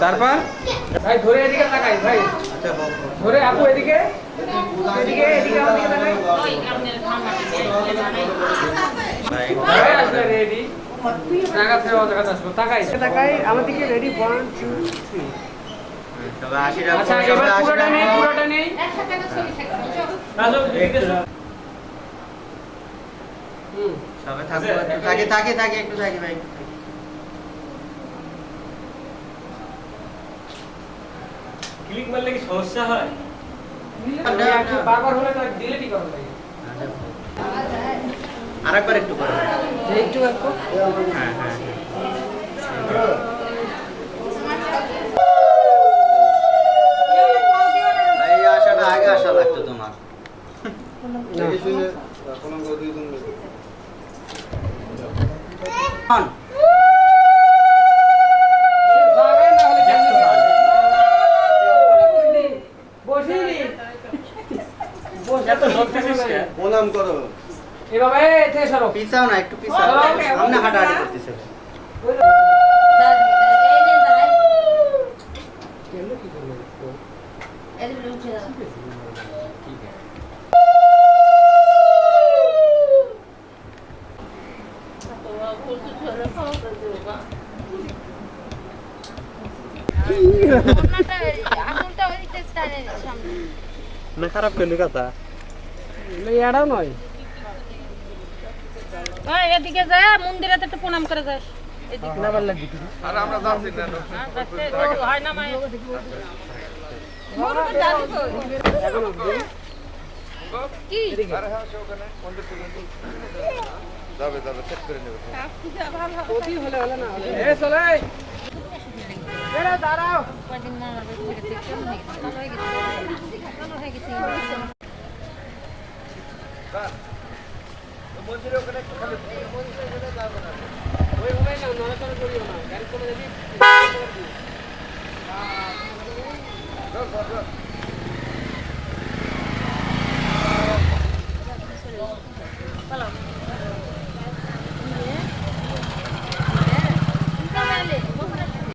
তারপর? ভাই ধরে এদিকে তাকাই ভাই। ধরে আপু এদিকে। এদিকে তাকাই। ভাই আসলে রেডি নাগাদ আসব। তাকাই। তাকাই। আমার দিকে রেডি ওয়ান টু থ্রি আচ্ছা এবার পুরোটা নেই পুরোটা নেই। সবাই থাকে থাকে থাকে একটু থাকে ভাই ক্লিক মারলে কি সমস্যা হয়? আমি একটু বারবার হলে তো ডিলেটই করতে লাগে আরেকবার একটু করো। একটু একটু। হ্যাঁ হ্যাঁ আগে আসা লাগতো তোমার। প্রণাম করো এভাবে পিছাও না একটু পিছাও। সামনে হাঁটাহাঁটি করতেছে। না খারাপ করলি কথা। এটাও নয়। এদিকে যা মন্দিরে তো একটু প্রণাম করে যাস। এদিকে। না পারলে দিতে আর যাচ্ছে, ও, হয় না মায়ের। কি? অতি হলে হলে না হলে এ চলে এরা দাঁড়াও কয়দিন মামার বাড়ি থেকে থেকে কেমন হয়ে গেছে? ভালো হয়ে গেছে? ভালো হয়ে গেছে? ওইভাবে না নড়াচড়া করিও না গাড়ি চলে যাবি